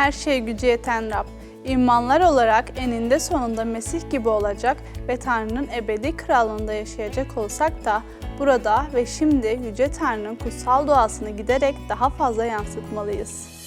her şeye gücü yeten Rab. İmanlar olarak eninde sonunda Mesih gibi olacak ve Tanrı'nın ebedi krallığında yaşayacak olsak da burada ve şimdi Yüce Tanrı'nın kutsal doğasını giderek daha fazla yansıtmalıyız.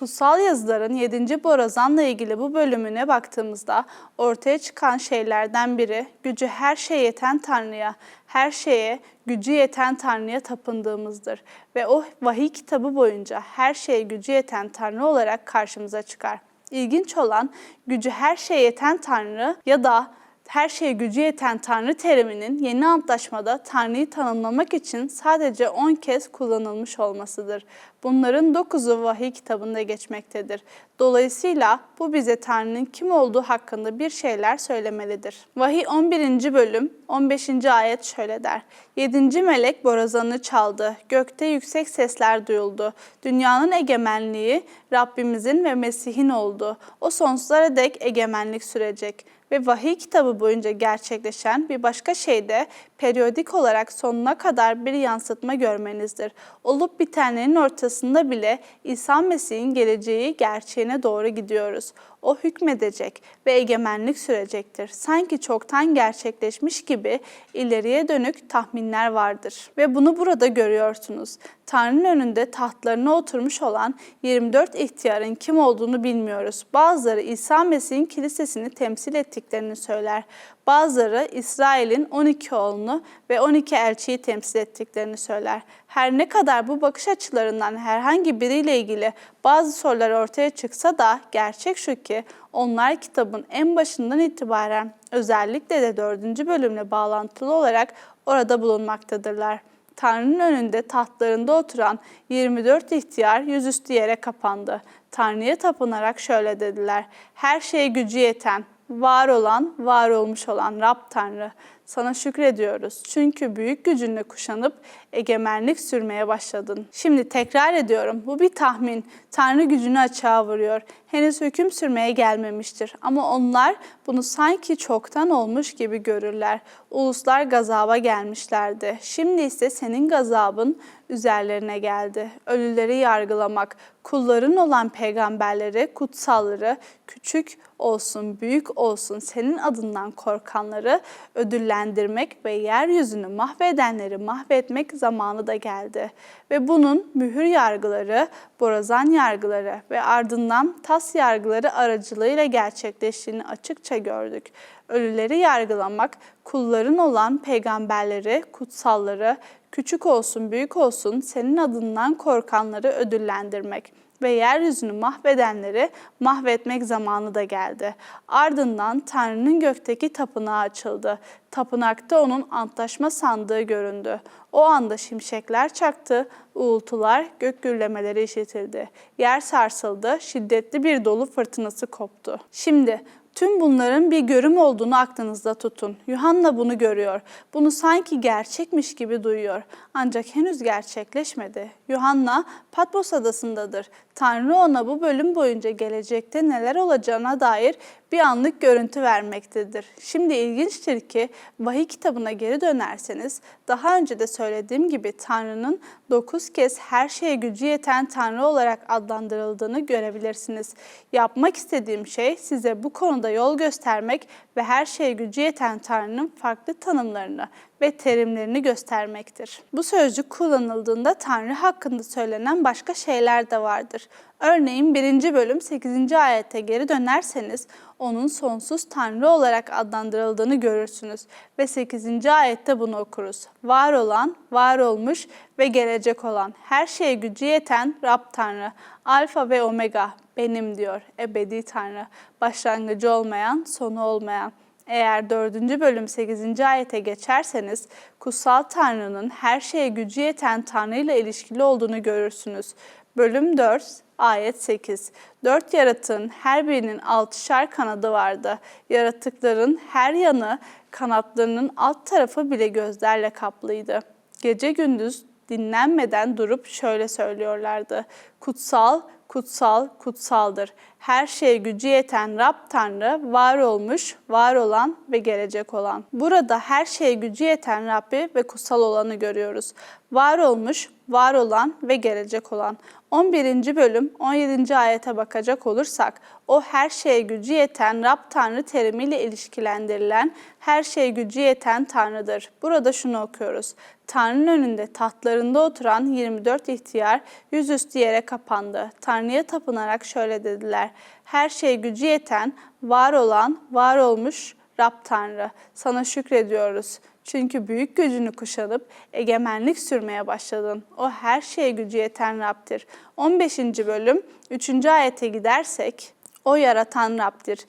Kutsal yazıların 7. borazanla ilgili bu bölümüne baktığımızda ortaya çıkan şeylerden biri gücü her şeye yeten Tanrı'ya, her şeye gücü yeten Tanrı'ya tapındığımızdır. Ve o vahiy kitabı boyunca her şeye gücü yeten Tanrı olarak karşımıza çıkar. İlginç olan gücü her şeye yeten Tanrı ya da her şeye gücü yeten Tanrı teriminin yeni antlaşmada Tanrı'yı tanımlamak için sadece 10 kez kullanılmış olmasıdır. Bunların 9'u vahiy kitabında geçmektedir. Dolayısıyla bu bize Tanrı'nın kim olduğu hakkında bir şeyler söylemelidir. Vahiy 11. bölüm 15. ayet şöyle der. 7. melek borazanını çaldı. Gökte yüksek sesler duyuldu. Dünyanın egemenliği Rabbimizin ve Mesih'in oldu. O sonsuzlara dek egemenlik sürecek ve vahiy kitabı boyunca gerçekleşen bir başka şey de periyodik olarak sonuna kadar bir yansıtma görmenizdir. Olup bitenlerin ortasında bile İsa Mesih'in geleceği gerçeğine doğru gidiyoruz. O hükmedecek ve egemenlik sürecektir. Sanki çoktan gerçekleşmiş gibi ileriye dönük tahminler vardır. Ve bunu burada görüyorsunuz. Tanrı'nın önünde tahtlarına oturmuş olan 24 ihtiyarın kim olduğunu bilmiyoruz. Bazıları İsa Mesih'in kilisesini temsil ettiklerini söyler. Bazıları İsrail'in 12 oğlunu ve 12 elçiyi temsil ettiklerini söyler. Her ne kadar bu bakış açılarından herhangi biriyle ilgili bazı sorular ortaya çıksa da gerçek şu ki onlar kitabın en başından itibaren özellikle de 4. bölümle bağlantılı olarak orada bulunmaktadırlar. Tanrı'nın önünde tahtlarında oturan 24 ihtiyar yüzüstü yere kapandı. Tanrı'ya tapınarak şöyle dediler. Her şeye gücü yeten, var olan, var olmuş olan Rab Tanrı. Sana şükrediyoruz. Çünkü büyük gücünle kuşanıp egemenlik sürmeye başladın. Şimdi tekrar ediyorum. Bu bir tahmin. Tanrı gücünü açığa vuruyor. Henüz hüküm sürmeye gelmemiştir. Ama onlar bunu sanki çoktan olmuş gibi görürler. Uluslar gazaba gelmişlerdi. Şimdi ise senin gazabın üzerlerine geldi. Ölüleri yargılamak, kulların olan peygamberleri, kutsalları, küçük olsun, büyük olsun senin adından korkanları ödüllendirmek ve yeryüzünü mahvedenleri mahvetmek zamanı da geldi. Ve bunun mühür yargıları, borazan yargıları ve ardından tas yargıları aracılığıyla gerçekleştiğini açıkça gördük. Ölüleri yargılamak, kulların olan peygamberleri, kutsalları, küçük olsun büyük olsun senin adından korkanları ödüllendirmek ve yeryüzünü mahvedenleri mahvetmek zamanı da geldi. Ardından Tanrı'nın gökteki tapınağı açıldı. Tapınakta onun antlaşma sandığı göründü. O anda şimşekler çaktı, uğultular, gök gürlemeleri işitildi. Yer sarsıldı, şiddetli bir dolu fırtınası koptu. Şimdi Tüm bunların bir görüm olduğunu aklınızda tutun. Yuhanna bunu görüyor. Bunu sanki gerçekmiş gibi duyuyor. Ancak henüz gerçekleşmedi. Yuhanna Patmos adasındadır. Tanrı ona bu bölüm boyunca gelecekte neler olacağına dair bir anlık görüntü vermektedir. Şimdi ilginçtir ki vahiy kitabına geri dönerseniz daha önce de söylediğim gibi Tanrı'nın dokuz kez her şeye gücü yeten Tanrı olarak adlandırıldığını görebilirsiniz. Yapmak istediğim şey size bu konuda yol göstermek ve her şeye gücü yeten Tanrı'nın farklı tanımlarını ve terimlerini göstermektir. Bu sözcük kullanıldığında Tanrı hakkında söylenen başka şeyler de vardır. Örneğin 1. bölüm 8. ayete geri dönerseniz onun sonsuz Tanrı olarak adlandırıldığını görürsünüz ve 8. ayette bunu okuruz. Var olan, var olmuş ve gelecek olan, her şeye gücü yeten Rab Tanrı, Alfa ve Omega benim diyor ebedi Tanrı, başlangıcı olmayan, sonu olmayan. Eğer 4. bölüm 8. ayete geçerseniz kutsal Tanrı'nın her şeye gücü yeten Tanrı ile ilişkili olduğunu görürsünüz. Bölüm 4 ayet 8. Dört yaratığın her birinin altışar kanadı vardı. Yaratıkların her yanı kanatlarının alt tarafı bile gözlerle kaplıydı. Gece gündüz dinlenmeden durup şöyle söylüyorlardı. Kutsal, kutsal, kutsaldır. Her şeye gücü yeten Rab Tanrı var olmuş, var olan ve gelecek olan. Burada her şeye gücü yeten Rabbi ve kutsal olanı görüyoruz. Var olmuş, var olan ve gelecek olan. 11. bölüm 17. ayete bakacak olursak o her şeye gücü yeten Rab Tanrı terimiyle ilişkilendirilen her şeye gücü yeten Tanrı'dır. Burada şunu okuyoruz. Tanrı'nın önünde tahtlarında oturan 24 ihtiyar yüzüstü yere kapandı. Tanrı'ya tapınarak şöyle dediler. Her şeye gücü yeten, var olan, var olmuş Rab Tanrı. Sana şükrediyoruz. Çünkü büyük gücünü kuşanıp egemenlik sürmeye başladın. O her şeye gücü yeten Rab'dir. 15. bölüm 3. ayete gidersek o yaratan Rab'dir.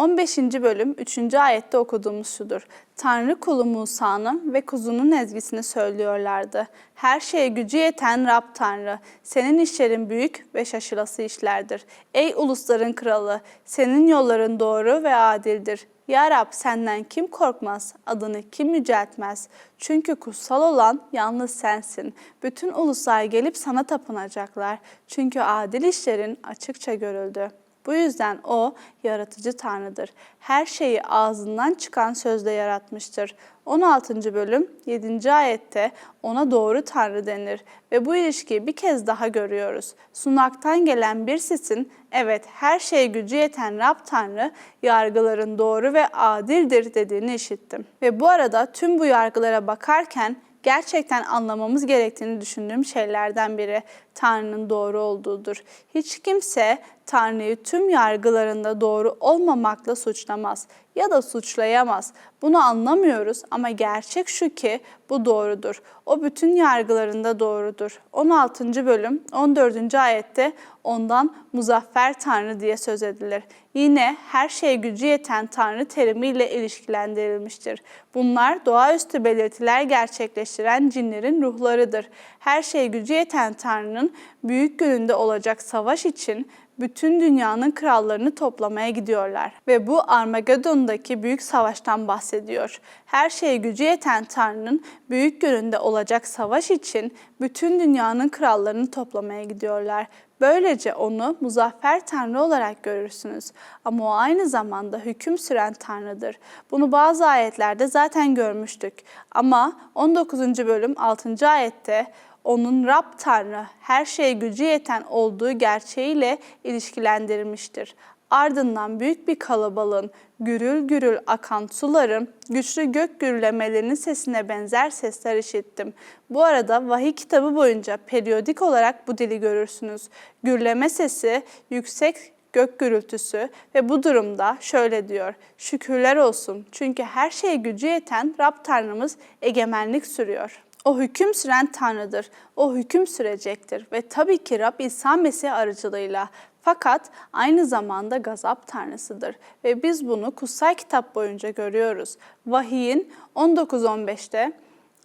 15. bölüm 3. ayette okuduğumuz şudur. Tanrı kulu Musa'nın ve kuzunun ezgisini söylüyorlardı. Her şeye gücü yeten Rab Tanrı, senin işlerin büyük ve şaşılası işlerdir. Ey ulusların kralı, senin yolların doğru ve adildir. Ya Rab senden kim korkmaz, adını kim yüceltmez? Çünkü kutsal olan yalnız sensin. Bütün uluslar gelip sana tapınacaklar. Çünkü adil işlerin açıkça görüldü. Bu yüzden o yaratıcı Tanrı'dır. Her şeyi ağzından çıkan sözle yaratmıştır. 16. bölüm 7. ayette ona doğru Tanrı denir ve bu ilişkiyi bir kez daha görüyoruz. Sunaktan gelen bir sesin evet her şeye gücü yeten Rab Tanrı yargıların doğru ve adildir dediğini işittim. Ve bu arada tüm bu yargılara bakarken gerçekten anlamamız gerektiğini düşündüğüm şeylerden biri Tanrı'nın doğru olduğudur. Hiç kimse Tanrı'yı tüm yargılarında doğru olmamakla suçlamaz ya da suçlayamaz. Bunu anlamıyoruz ama gerçek şu ki bu doğrudur. O bütün yargılarında doğrudur. 16. bölüm 14. ayette ondan muzaffer Tanrı diye söz edilir. Yine her şeye gücü yeten Tanrı terimiyle ilişkilendirilmiştir. Bunlar doğaüstü belirtiler gerçekleştiren cinlerin ruhlarıdır. Her şeye gücü yeten Tanrı'nın büyük gününde olacak savaş için bütün dünyanın krallarını toplamaya gidiyorlar. Ve bu Armageddon'daki büyük savaştan bahsediyor. Her şeye gücü yeten Tanrı'nın büyük gününde olacak savaş için bütün dünyanın krallarını toplamaya gidiyorlar. Böylece onu muzaffer Tanrı olarak görürsünüz. Ama o aynı zamanda hüküm süren Tanrı'dır. Bunu bazı ayetlerde zaten görmüştük. Ama 19. bölüm 6. ayette onun Rab Tanrı her şeye gücü yeten olduğu gerçeğiyle ilişkilendirmiştir. Ardından büyük bir kalabalığın gürül gürül akan suların güçlü gök gürlemelerinin sesine benzer sesler işittim. Bu arada vahiy kitabı boyunca periyodik olarak bu dili görürsünüz. Gürleme sesi, yüksek gök gürültüsü ve bu durumda şöyle diyor. Şükürler olsun çünkü her şeye gücü yeten Rab Tanrımız egemenlik sürüyor. O hüküm süren Tanrı'dır. O hüküm sürecektir ve tabii ki Rab İsa Mesih aracılığıyla fakat aynı zamanda gazap tanrısıdır ve biz bunu kutsal kitap boyunca görüyoruz. Vahiyin 19-15'te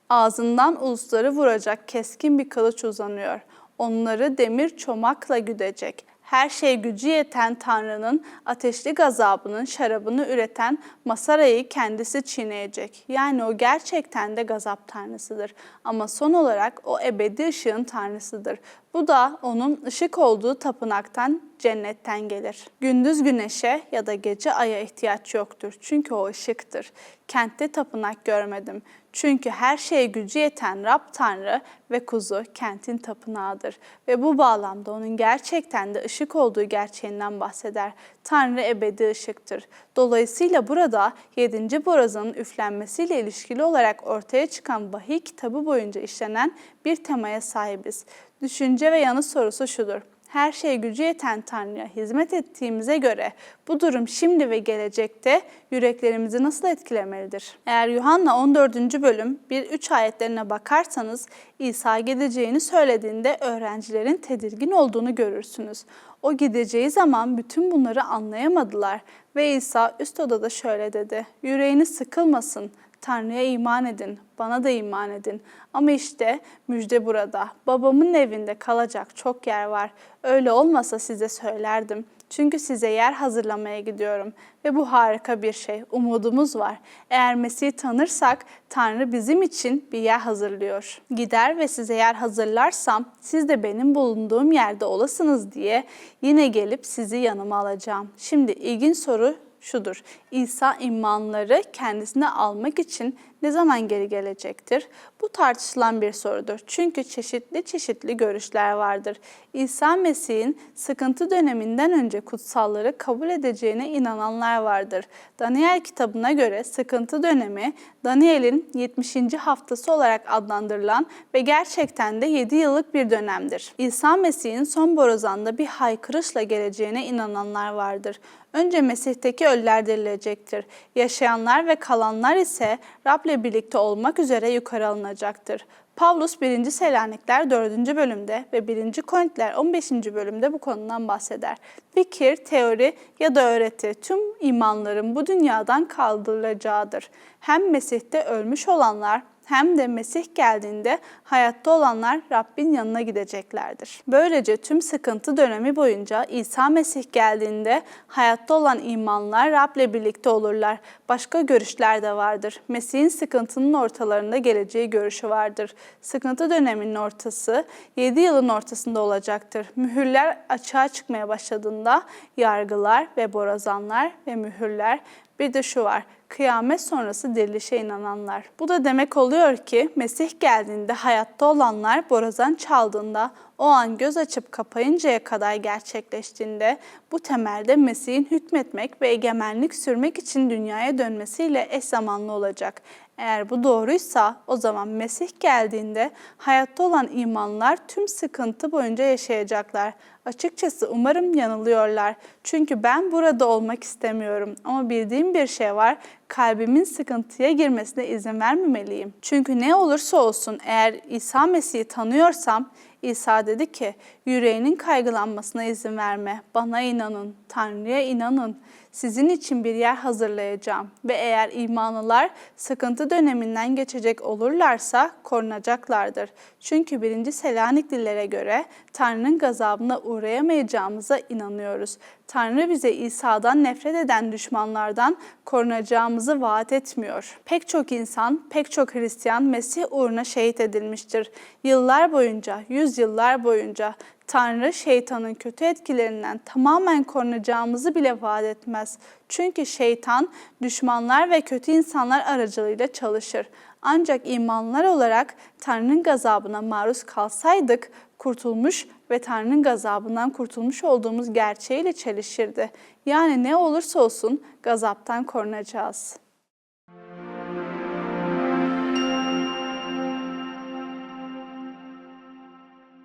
ağzından ulusları vuracak keskin bir kılıç uzanıyor. Onları demir çomakla güdecek her şey gücü yeten Tanrı'nın ateşli gazabının şarabını üreten Masara'yı kendisi çiğneyecek. Yani o gerçekten de gazap tanrısıdır. Ama son olarak o ebedi ışığın tanrısıdır. Bu da onun ışık olduğu tapınaktan, cennetten gelir. Gündüz güneşe ya da gece aya ihtiyaç yoktur. Çünkü o ışıktır. Kentte tapınak görmedim. Çünkü her şeye gücü yeten Rab Tanrı ve kuzu kentin tapınağıdır. Ve bu bağlamda onun gerçekten de ışık olduğu gerçeğinden bahseder. Tanrı ebedi ışıktır. Dolayısıyla burada 7. borazanın üflenmesiyle ilişkili olarak ortaya çıkan vahiy kitabı boyunca işlenen bir temaya sahibiz. Düşünce ve yanıt sorusu şudur her şeye gücü yeten Tanrı'ya hizmet ettiğimize göre bu durum şimdi ve gelecekte yüreklerimizi nasıl etkilemelidir? Eğer Yuhanna 14. bölüm 1-3 ayetlerine bakarsanız İsa gideceğini söylediğinde öğrencilerin tedirgin olduğunu görürsünüz. O gideceği zaman bütün bunları anlayamadılar ve İsa üst odada şöyle dedi. Yüreğiniz sıkılmasın. Tanrı'ya iman edin, bana da iman edin. Ama işte müjde burada. Babamın evinde kalacak çok yer var. Öyle olmasa size söylerdim. Çünkü size yer hazırlamaya gidiyorum ve bu harika bir şey. Umudumuz var. Eğer Mesih'i tanırsak Tanrı bizim için bir yer hazırlıyor. Gider ve size yer hazırlarsam siz de benim bulunduğum yerde olasınız diye yine gelip sizi yanıma alacağım. Şimdi ilginç soru şudur. İsa imanları kendisine almak için ne zaman geri gelecektir? Bu tartışılan bir sorudur. Çünkü çeşitli çeşitli görüşler vardır. İsa Mesih'in sıkıntı döneminden önce kutsalları kabul edeceğine inananlar vardır. Daniel kitabına göre sıkıntı dönemi Daniel'in 70. haftası olarak adlandırılan ve gerçekten de 7 yıllık bir dönemdir. İsa Mesih'in son borazanda bir haykırışla geleceğine inananlar vardır. Önce Mesih'teki ölüler dirilecektir. Yaşayanlar ve kalanlar ise Rab'le birlikte olmak üzere yukarı alınacaktır. Pavlus 1. Selanikler 4. bölümde ve 1. Korintiler 15. bölümde bu konudan bahseder. Fikir, teori ya da öğreti tüm imanların bu dünyadan kaldırılacağıdır. Hem Mesih'te ölmüş olanlar hem de Mesih geldiğinde hayatta olanlar Rabbin yanına gideceklerdir. Böylece tüm sıkıntı dönemi boyunca İsa Mesih geldiğinde hayatta olan imanlar Rab'le birlikte olurlar. Başka görüşler de vardır. Mesih'in sıkıntının ortalarında geleceği görüşü vardır. Sıkıntı döneminin ortası 7 yılın ortasında olacaktır. Mühürler açığa çıkmaya başladığında yargılar ve borazanlar ve mühürler bir de şu var, kıyamet sonrası dirilişe inananlar. Bu da demek oluyor ki Mesih geldiğinde hayatta olanlar borazan çaldığında o an göz açıp kapayıncaya kadar gerçekleştiğinde bu temelde Mesih'in hükmetmek ve egemenlik sürmek için dünyaya dönmesiyle eş zamanlı olacak. Eğer bu doğruysa o zaman Mesih geldiğinde hayatta olan imanlar tüm sıkıntı boyunca yaşayacaklar. Açıkçası umarım yanılıyorlar. Çünkü ben burada olmak istemiyorum. Ama bildiğim bir şey var. Kalbimin sıkıntıya girmesine izin vermemeliyim. Çünkü ne olursa olsun eğer İsa Mesih'i tanıyorsam İsa dedi ki yüreğinin kaygılanmasına izin verme. Bana inanın, Tanrı'ya inanın. Sizin için bir yer hazırlayacağım ve eğer imanlılar sıkıntı döneminden geçecek olurlarsa korunacaklardır. Çünkü 1. Selaniklilere göre Tanrı'nın gazabına uğrayamayacağımıza inanıyoruz. Tanrı bize İsa'dan nefret eden düşmanlardan korunacağımızı vaat etmiyor. Pek çok insan, pek çok Hristiyan Mesih uğruna şehit edilmiştir. Yıllar boyunca, yüzyıllar boyunca Tanrı şeytanın kötü etkilerinden tamamen korunacağımızı bile vaat etmez. Çünkü şeytan düşmanlar ve kötü insanlar aracılığıyla çalışır. Ancak imanlar olarak Tanrı'nın gazabına maruz kalsaydık kurtulmuş ve Tanrı'nın gazabından kurtulmuş olduğumuz gerçeğiyle çelişirdi. Yani ne olursa olsun gazaptan korunacağız.